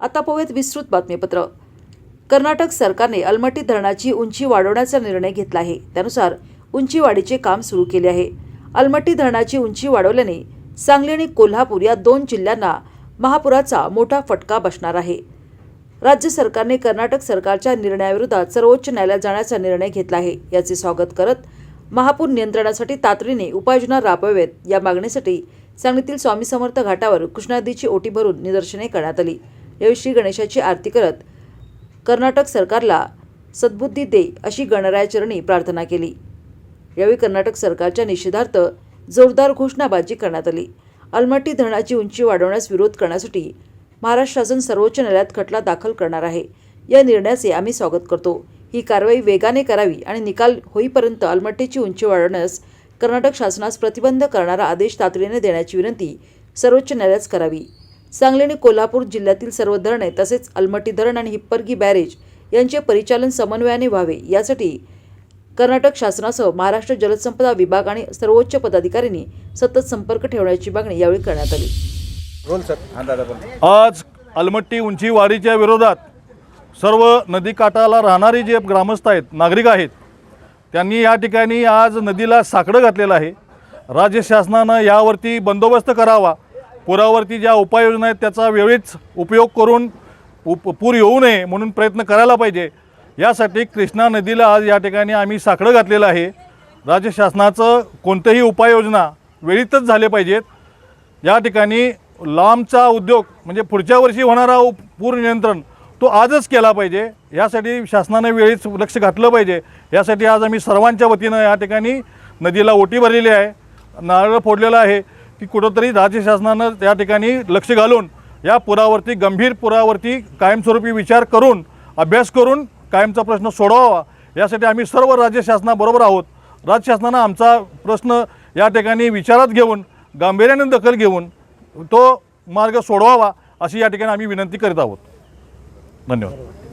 आता पाहूयात विस्तृत बातमीपत्र. कर्नाटक सरकारने अलमट्टी धरणाची उंची वाढवण्याचा निर्णय घेतला आहे. त्यानुसार उंची वाढीचे काम सुरू केले आहे. अलमट्टी धरणाची उंची वाढवल्याने सांगली आणि कोल्हापूर या दोन जिल्ह्यांना महापुराचा मोठा फटका बसणार आहे. राज्य सरकारने कर्नाटक सरकारच्या निर्णयाविरोधात सर्वोच्च न्यायालयात जाण्याचा निर्णय घेतला आहे. याचे स्वागत करत महापूर नियंत्रणासाठी तातडीने उपाययोजना राबवावेत या मागणीसाठी सांगलीतील स्वामी समर्थ घाटावर कृष्णानदीची ओटी भरून निदर्शने करण्यात आली. यावेळी श्री गणेशाची आरती करत कर्नाटक सरकारला सद्बुद्धी दे अशी गणरायाचरणी प्रार्थना केली. यावेळी कर्नाटक सरकारच्या निषेधार्थ जोरदार घोषणाबाजी करण्यात आली. अलमट्टी धरणाची उंची वाढवण्यास विरोध करण्यासाठी महाराष्ट्र शासन सर्वोच्च न्यायालयात खटला दाखल करणार आहे. या निर्णयाचे आम्ही स्वागत करतो. ही कारवाई वेगाने करावी आणि निकाल होईपर्यंत अलमट्टीची उंची वाढवण्यास कर्नाटक शासनास प्रतिबंध करणारा आदेश तातडीने देण्याची विनंती सर्वोच्च न्यायालयात करावी. सांगली आणि कोल्हापूर जिल्ह्यातील सर्व धरणे तसेच अलमट्टी धरण आणि हिप्परगी बॅरेज यांचे परिचालन समन्वयाने व्हावे. यासाठी कर्नाटक शासनासह महाराष्ट्र जलसंपदा विभाग आणि सर्वोच्च पदाधिकाऱ्यांनी सतत संपर्क ठेवण्याची मागणी यावेळी करण्यात आली. आज अलमट्टी उंची वाढीच्या विरोधात सर्व नदीकाठाला राहणारी जे ग्रामस्थ आहेत नागरिक आहेत त्यांनी या ठिकाणी आज नदीला साकडं घातलेलं आहे. राज्य शासनानं यावरती बंदोबस्त करावा. पुरावरती ज्या उपाययोजना आहेत त्याचा वेळीच उपयोग करून उप पूर येऊ नये म्हणून प्रयत्न करायला पाहिजे. यासाठी कृष्णा नदीला आज या ठिकाणी आम्ही साकडं घातलेलं आहे. राज्य शासनाचं कोणत्याही उपाययोजना वेळीतच झाले पाहिजेत. या ठिकाणी लांबचा उद्योग म्हणजे पुढच्या वर्षी होणारा पूर नियंत्रण तो आजच केला पाहिजे. यासाठी शासनानं वेळीच लक्ष घातलं पाहिजे. यासाठी आज आम्ही सर्वांच्या वतीनं या ठिकाणी नदीला ओटी भरलेली आहे. नारळ फोडलेलं आहे. की कुठंतरी राज्य शासनानं त्या ठिकाणी लक्ष घालून या पुरावरती गंभीर पुरावरती कायमस्वरूपी विचार करून अभ्यास करून कायमचा प्रश्न सोडवावा. यासाठी आम्ही सर्व राज्य शासनाबरोबर आहोत. राज्य शासनानं आमचा प्रश्न या ठिकाणी विचारात घेऊन गांभीर्याने दखल घेऊन तो मार्ग सोडवावा अशी या ठिकाणी आम्ही विनंती करीत आहोत. धन्यवाद.